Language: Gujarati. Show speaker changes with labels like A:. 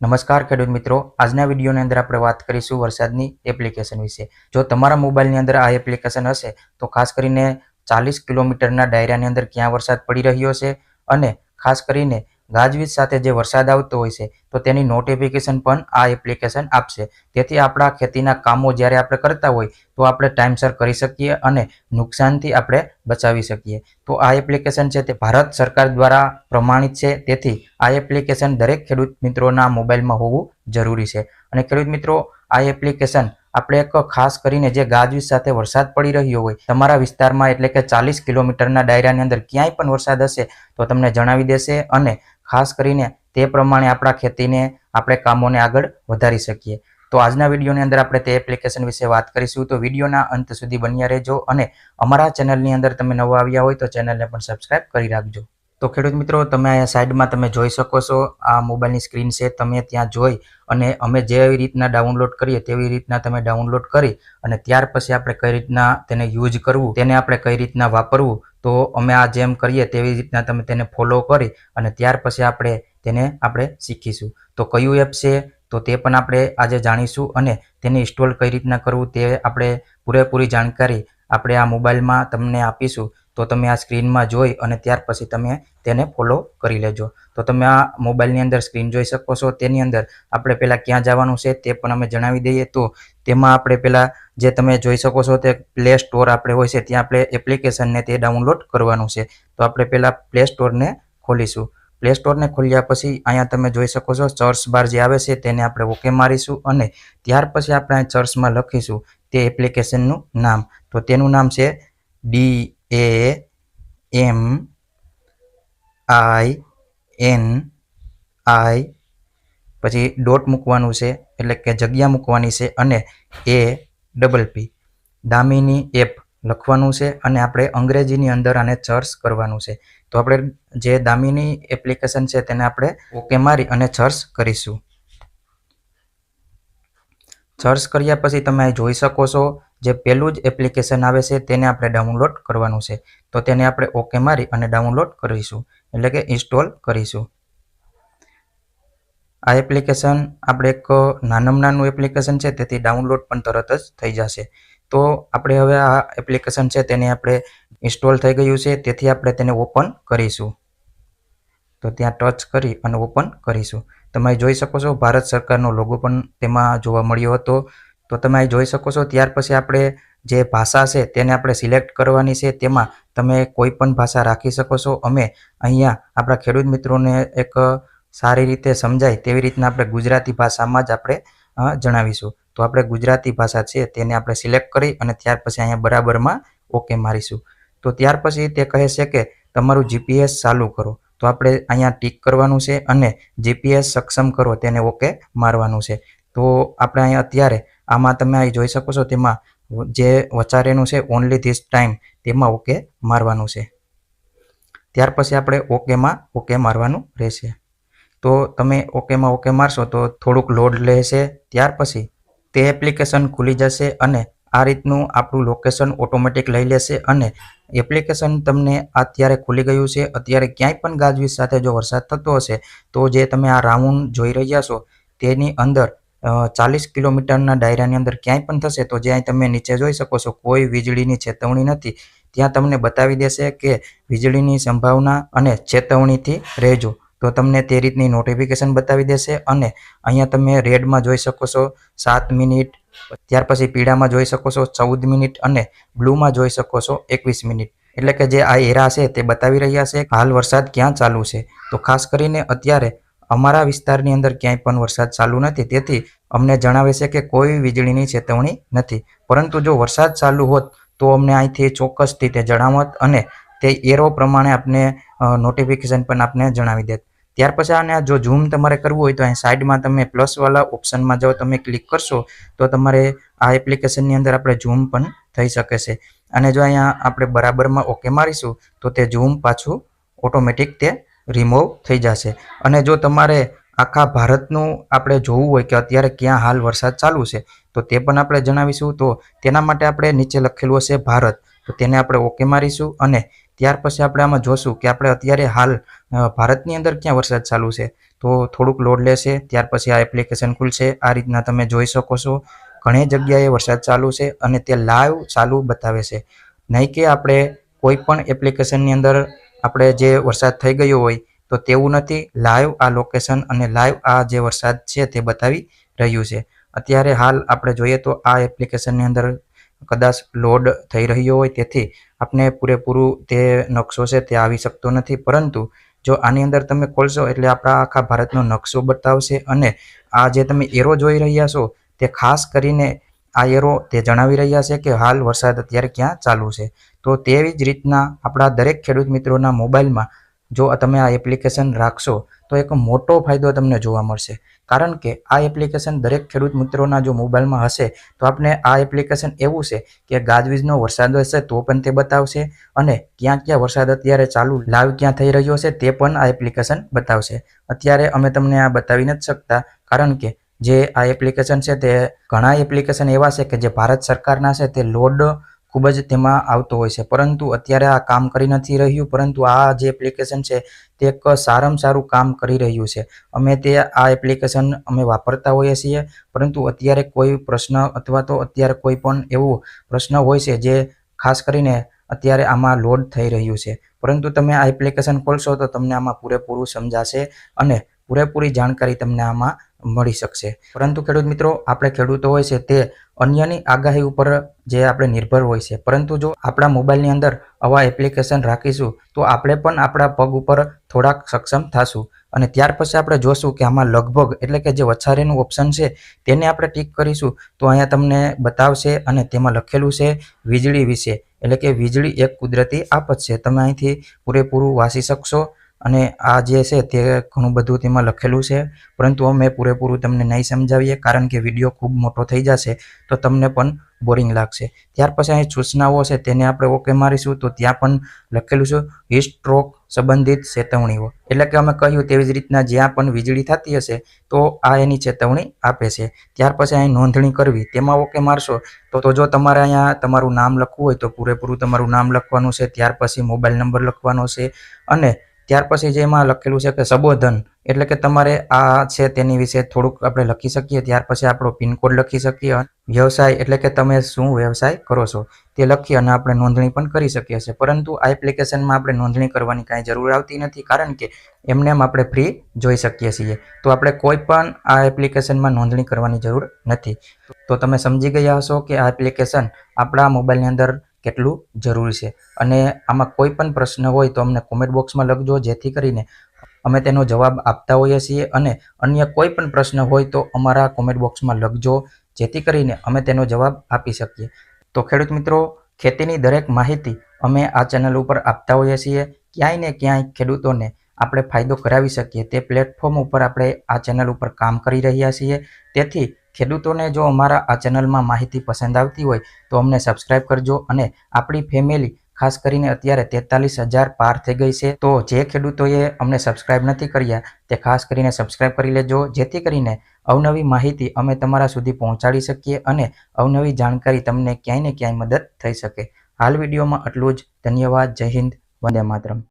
A: નમસ્કાર ખેડૂત મિત્રો. આજના વિડીયોની અંદર આપણે વાત કરીશું વરસાદની એપ્લિકેશન વિશે. જો તમારા મોબાઈલની અંદર આ એપ્લિકેશન હશે, તો ખાસ કરીને ચાલીસ કિલોમીટરના ડાયરાની અંદર ક્યાં વરસાદ પડી રહ્યો છે અને ખાસ કરીને ગાજવીજ સાથે જે વરસાદ આવતો હોય છે, તો તેની નોટિફિકેશન પણ આ એપ્લિકેશન આપશે. તેથી આપણા ખેતીના કામો જ્યારે આપણે કરતા હોય, તો આપણે ટાઈમસર કરી શકીએ અને નુકસાનથી આપણે બચાવી શકીએ. તો આ એપ્લિકેશન છે તે ભારત સરકાર દ્વારા પ્રમાણિત છે, તેથી આ એપ્લિકેશન દરેક ખેડૂત મિત્રોના મોબાઈલમાં હોવું જરૂરી છે. અને ખેડૂત મિત્રો, આ એપ્લિકેશન આપણે એક ખાસ કરીને જે ગાજવીજ સાથે વરસાદ પડી રહ્યો હોય, તમારા વિસ્તારમાં એટલે કે ચાલીસ કિલોમીટરના દાયરાની અંદર ક્યાંય પણ વરસાદ હશે, તો તમને જણાવી દેશે અને ખાસ કરીને તે પ્રમાણે આપણા ખેતીને, આપણે કામોને આગળ વધારી શકીએ. તો આજના વિડીયોની અંદર આપણે તે એપ્લિકેશન વિશે વાત કરીશું. તો વિડીયોના અંત સુધી બન્યા રહેજો અને અમારા ચેનલની અંદર તમે નવા આવ્યા હોય તો ચેનલને પણ સબસ્ક્રાઇબ કરી રાખજો. તો ખેડૂત મિત્રો, તમે અહીંયા સાઈડમાં તમે જોઈ શકો છો, આ મોબાઈલની સ્ક્રીન છે, તમે ત્યાં જોઈ અને અમે જેવી રીતના ડાઉનલોડ કરીએ તેવી રીતના તમે ડાઉનલોડ કરી અને ત્યાર પછી આપણે કઈ રીતના તેને યુઝ કરવું, તેને આપણે કઈ રીતના વાપરવું તો અમે આ જેમ કરીએ તેવી રીતના તમે તેને ફોલો કરી અને ત્યાર પછી આપણે તેને આપણે શીખીશું. તો કયું એપ છે તો તે પણ આપણે આજે જાણીશું અને તેને ઇન્સ્ટોલ કઈ રીતના કરવું તે આપણે પૂરેપૂરી જાણકારી આપણે આ મોબાઈલમાં તમને આપીશું. તો તમે આ સ્ક્રીનમાં જોઈ અને ત્યાર પછી તમે તેને ફોલો કરી લેજો. તો તમે આ મોબાઈલની અંદર સ્ક્રીન જોઈ શકો છો. તેની અંદર આપણે પહેલાં ક્યાં જવાનું છે તે પણ અમે જણાવી દઈએ તો તેમાં આપણે પહેલાં જે તમે જોઈ શકો છો તે પ્લે સ્ટોર આપણે હોય છે ત્યાં આપણે એપ્લિકેશનને તે ડાઉનલોડ કરવાનું છે. તો આપણે પહેલાં પ્લે સ્ટોરને ખોલીશું. પ્લે સ્ટોરને ખોલ્યા પછી અહીંયા તમે જોઈ શકો છો સર્ચ બાર જે આવે છે તેને આપણે ઓકે મારીશું અને ત્યાર પછી આપણે અહીં સર્ચમાં લખીશું તે એપ્લિકેશનનું નામ. તો તેનું નામ છે D A M I N I પછી ડોટ મૂકવાનું છે એટલે કે જગ્યા મૂકવાની છે અને એ ડબલ પી દામિની એપ લખવાનું છે અને આપણે અંગ્રેજીની અંદર આને સર્ચ કરવાનું છે. તો આપણે જે દામિની એપ્લિકેશન છે તેને આપણે ઓકે મારી અને સર્ચ કરીશું. સર્ચ કર્યા પછી તમે જોઈ શકો છો જે પહેલું જ એપ્લિકેશન આવે છે, તેને આપણે ડાઉનલોડ કરવાનું છે. તો તેને આપણે ઓકે મારી અને ડાઉનલોડ કરીશું. એટલે કે ઇન્સ્ટોલ કરીશું. આ એપ્લિકેશન આપણે એક નાનામાં નાનું એપ્લિકેશન છે, તેથી ડાઉનલોડ પણ તરત જ થઈ જશે. તો આપણે હવે આ એપ્લિકેશન છે, તેને આપણે ઇન્સ્ટોલ થઈ ગયું છે, તેથી આપણે તેને ઓપન કરીશું. તો ત્યાં ટચ કરી અને ઓપન કરીશું. તમે જોઈ શકો છો, ભારત સરકારનો લોગો પણ તેમાં જોવા મળ્યો હતો. તો તમે જોઈ શકો છો, ત્યાર પછી આપણે જે ભાષા છે તેને આપણે સિલેક્ટ કરવાની છે, તેમાં તમે કોઈ પણ ભાષા રાખી શકો છો. અમે અહીંયા આપણા ખેડૂત મિત્રોને એક સારી રીતે સમજાય તેવી રીતના આપણે ગુજરાતી ભાષામાં જ આપણે જણાવીશું. તો આપણે ગુજરાતી ભાષા છે તેને આપણે સિલેક્ટ કરી અને ત્યાર પછી અહીંયા બરાબરમાં ઓકે મારીશું. તો ત્યાર પછી તે કહે છે કે તમારું જીપીએસ ચાલુ કરો. તો આપણે અહીંયા ટીક કરવાનું છે અને જીપીએસ સક્ષમ કરો, તેને ઓકે મારવાનું છે. તો આપણે અહીંયા અત્યારે આમાં તમે અહીં જોઈ શકો છો, તેમાં જે વચારેનું છે ઓનલી ધીસ ટાઈમ તેમાં ઓકે મારવાનું છે. ત્યાર પછી આપણે ઓકેમાં ઓકે મારવાનું રહેશે. તો તમે ઓકેમાં ઓકે મારશો તો થોડુંક લોડ લેશે. ત્યાર પછી તે એપ્લિકેશન ખુલી જશે અને આ રીતનું આપણું લોકેશન ઓટોમેટિક લઈ લેશે અને એપ્લિકેશન તમને અત્યારે ખુલી ગયું છે. અત્યારે ક્યાંય પણ ગાજવીજ સાથે જો વરસાદ થતો હશે, તો જે તમે આ રાઉન્ડ જોઈ રહ્યા છો, તેની અંદર ચાલીસ કિલોમીટરના ડાયરાની અંદર ક્યાંય પણ થશે તો જ્યાં તમે નીચે જોઈ શકો છો, કોઈ વીજળીની ચેતવણી નથી. ત્યાં તમને બતાવી દેશે કે વીજળીની સંભાવના અને ચેતવણીથી રહેજો. તો તમને તે રીતની નોટિફિકેશન બતાવી દેશે અને અહીંયા તમે રેડમાં જોઈ શકો છો, સાત મિનિટ, ત્યાર પછી પીળામાં જોઈ શકો છો, ચૌદ મિનિટ અને બ્લુમાં જોઈ શકો છો, એકવીસ મિનિટ. એટલે કે જે આ એરા છે તે બતાવી રહ્યા છે હાલ વરસાદ ક્યાં ચાલુ છે. તો ખાસ કરીને અત્યારે અમારા વિસ્તારની અંદર ક્યાંય પણ વરસાદ ચાલુ નથી. તેથી અમને જણાવે છે કે કોઈ વીજળીની ચેતવણી નથી. પરંતુ જો વરસાદ ચાલુ હોત તો અમને અહીંથી ચોક્કસથી તે જણાવત અને તે એરો પ્રમાણે આપને નોટિફિકેશન પણ આપને જણાવી દેત. ત્યાર પછી આને જો ઝૂમ તમારે કરવું હોય તો અહીં સાઈડમાં તમે પ્લસવાળા ઓપ્શનમાં જો તમે ક્લિક કરશો તો તમારે આ એપ્લિકેશનની અંદર આપણે ઝૂમ પણ થઈ શકે છે. અને જો અહીંયા આપણે બરાબરમાં ઓકે મારીશું તો તે ઝૂમ પાછું ઓટોમેટિક તે રિમૂવ થઈ જશે. અને જો તમારે આખા ભારતનું આપણે જોવું હોય કે અત્યારે ક્યાં હાલ વરસાદ ચાલુ છે, તો તે પણ આપણે જણાવીશું. તો તેના માટે આપણે નીચે લખેલું હશે ભારત. તો તેને આપણે ઓકે મારીશું અને ત્યાર પછી આપણે આમાં જોશું કે આપણે અત્યારે હાલ ભારતની અંદર ક્યાં વરસાદ ચાલુ છે. તો થોડુંક લોડ લેશે, ત્યાર પછી આ એપ્લિકેશન ખુલશે. આ રીતના તમે જોઈ શકો છો. ઘણી જગ્યાએ વરસાદ ચાલુ છે અને તે લાઈવ ચાલુ બતાવે છે. નહીં કે આપણે કોઈ પણ એપ્લિકેશનની અંદર આપણે જે વરસાદ થઈ ગયો હોય તો તેવું નથી. લાઈવ આ લોકેશન અને લાઈવ આ જે વરસાદ છે તે બતાવી રહ્યું છે. અત્યારે હાલ આપણે જોઈએ તો આ એપ્લિકેશનની અંદર કદાચ લોડ થઈ રહ્યો હોય તેથી આપણે પૂરેપૂરું તે નકશો છે તે આવી શકતો નથી. પરંતુ જો આની અંદર તમે ખોલશો એટલે આપણા આખા ભારતનો નકશો બતાવશે અને આ જે તમે એરો જોઈ રહ્યા છો તે ખાસ કરીને આ એરો તે જણાવી રહ્યા છે કે હાલ વરસાદ અત્યારે ક્યાં ચાલુ છે. તો તેવી જ રીતના આપણા દરેક ખેડૂત મિત્રોના મોબાઈલમાં જો તમે આ એપ્લિકેશન રાખશો, તો એક મોટો ફાયદો તમને જોવા મળશે. કારણ કે આ એપ્લિકેશન દરેક ખેડૂત મિત્રોના જો મોબાઈલમાં હશે, તો આપણે આ એપ્લિકેશન એવું છે કે ગાજવીજનો વરસાદ હશે તો પણ તે બતાવશે અને ક્યાં ક્યાં વરસાદ અત્યારે ચાલુ લાઈવ ક્યાં થઈ રહ્યો છે તે પણ આ એપ્લિકેશન બતાવશે. અત્યારે અમે તમને આ બતાવી નથી શકતા, કારણ કે જે આ એપ્લિકેશન છે તે ઘણા એપ્લિકેશન એવા છે કે જે ભારત સરકારના છે તે લોડ ખૂબ જ તેમાં આવતો હોય છે. પરંતુ અત્યારે આ કામ કરી નથી રહ્યું, પરંતુ આ જે એપ્લિકેશન છે તે એક સારામાં સારું કામ કરી રહ્યું છે. અમે તે આ એપ્લિકેશન અમે વાપરતા હોઈએ છીએ, પરંતુ અત્યારે કોઈ પ્રશ્ન અથવા તો અત્યારે કોઈ પણ એવો પ્રશ્ન હોય છે જે ખાસ કરીને અત્યારે આમાં લોડ થઈ રહ્યું છે. પરંતુ તમે આ એપ્લિકેશન ખોલશો તો તમને આમાં પૂરેપૂરું સમજાશે અને પૂરેપૂરી જાણકારી તમને આમાં મળી શકશે. પરંતુ ખેડૂત મિત્રો, આપણે ખેડૂતો હોય છે, તે અન્યની આગાહી ઉપર જે આપણે નિર્ભર હોય છે. પરંતુ જો આપણા મોબાઈલની અંદર આવા એપ્લિકેશન રાખીશું, તો આપણે પણ આપણા પગ ઉપર થોડાક સક્ષમ થશું. અને ત્યાર પછી આપણે જોશું કે આમાં લગભગ એટલે કે જે વછારેનું ઓપ્શન છે, તેને આપણે ટીક કરીશું, તો અહીંયા તમને બતાવશે અને તેમાં લખેલું છે, વીજળી વિશે. એટલે કે વીજળી એક કુદરતી આફત છે. તમે અહીંથી પૂરેપૂરું વાંચી શકશો. અને આ જે છે તે ઘણું બધું તેમાં લખેલું છે. પરંતુ અમે પૂરેપૂરું તમને નહીં સમજાવીએ કારણ કે વીડિયો ખૂબ મોટો થઈ જશે તો તમને પણ બોરિંગ લાગશે. ત્યાર પછી અહીં સૂચનાઓ છે તેને આપણે ઓકે મારીશું તો ત્યાં પણ લખેલું છે હિસ્ટ્રોક સંબંધિત ચેતવણીઓ. એટલે કે અમે કહ્યું તેવી જ રીતના જ્યાં પણ વીજળી થતી હશે તો આ એની ચેતવણી આપે છે. ત્યાર પછી અહીં નોંધણી કરવી, તેમાં ઓકે મારશો તો તો જો તમારે અહીંયા તમારું નામ લખવું હોય તો પૂરેપૂરું તમારું નામ લખવાનું છે. ત્યાર પછી મોબાઈલ નંબર લખવાનો છે અને ત્યાર પછી જે એમાં લખેલું છે કે સંબોધન, એટલે કે તમારે આ છે તેની વિશે થોડુંક આપણે લખી શકીએ, ત્યાર પછી આપણો પિનકોડ લખી શકીએ વ્યવસાય એટલે કે તમે શું વ્યવસાય કરો છો તે લખી અને આપણે નોંધણી પણ કરી શકીએ છીએ. પરંતુ આ એપ્લિકેશનમાં આપણે નોંધણી કરવાની કાંઈ જરૂર આવતી નથી, કારણ કે એમને એમ આપણે ફ્રી જોઈ શકીએ છીએ. તો આપણે કોઈ પણ આ એપ્લિકેશનમાં નોંધણી કરવાની જરૂર નથી. તો તમે સમજી ગયા હશો કે આ એપ્લિકેશન આપણા મોબાઈલની અંદર કેટલું જરૂરી છે. અને આમાં કોઈ પણ પ્રશ્ન હોય તો અમને કોમેન્ટ બોક્સમાં લખજો, જેથી કરીને અમે તેનો જવાબ આપતા હોઈએ છીએ. અને અન્ય કોઈ પણ પ્રશ્ન હોય તો અમારા કોમેન્ટ બોક્સમાં લખજો, જેથી કરીને અમે તેનો જવાબ આપી શકીએ. તો ખેડૂત મિત્રો, ખેતીની દરેક માહિતી અમે આ ચેનલ ઉપર આપતા હોઈએ છીએ. ક્યાંય ને ક્યાંય ખેડૂતોને આપણે ફાયદો કરાવી શકીએ તે પ્લેટફોર્મ ઉપર આપણે આ ચેનલ ઉપર કામ કરી રહ્યા છીએ. તેથી ખેડૂતોને જો અમારા આ ચેનલમાં માહિતી પસંદ આવતી હોય તો અમને સબસ્ક્રાઇબ કરજો અને આપણી ફેમિલી, ખાસ કરીને અત્યારે તેતાલીસ હજાર પાર થઈ ગઈ છે, તો જે ખેડૂતોએ અમને સબસ્ક્રાઇબ નથી કર્યા તે ખાસ કરીને સબસ્ક્રાઇબ કરી લેજો, જેથી કરીને અવનવી માહિતી અમે તમારા સુધી પહોંચાડી શકીએ અને અવનવી જાણકારી તમને ક્યાંય ને ક્યાંય મદદ થઈ શકે. હાલ વિડીયોમાં આટલું જ. ધન્યવાદ. જય હિન્દ. વંદે માતરમ.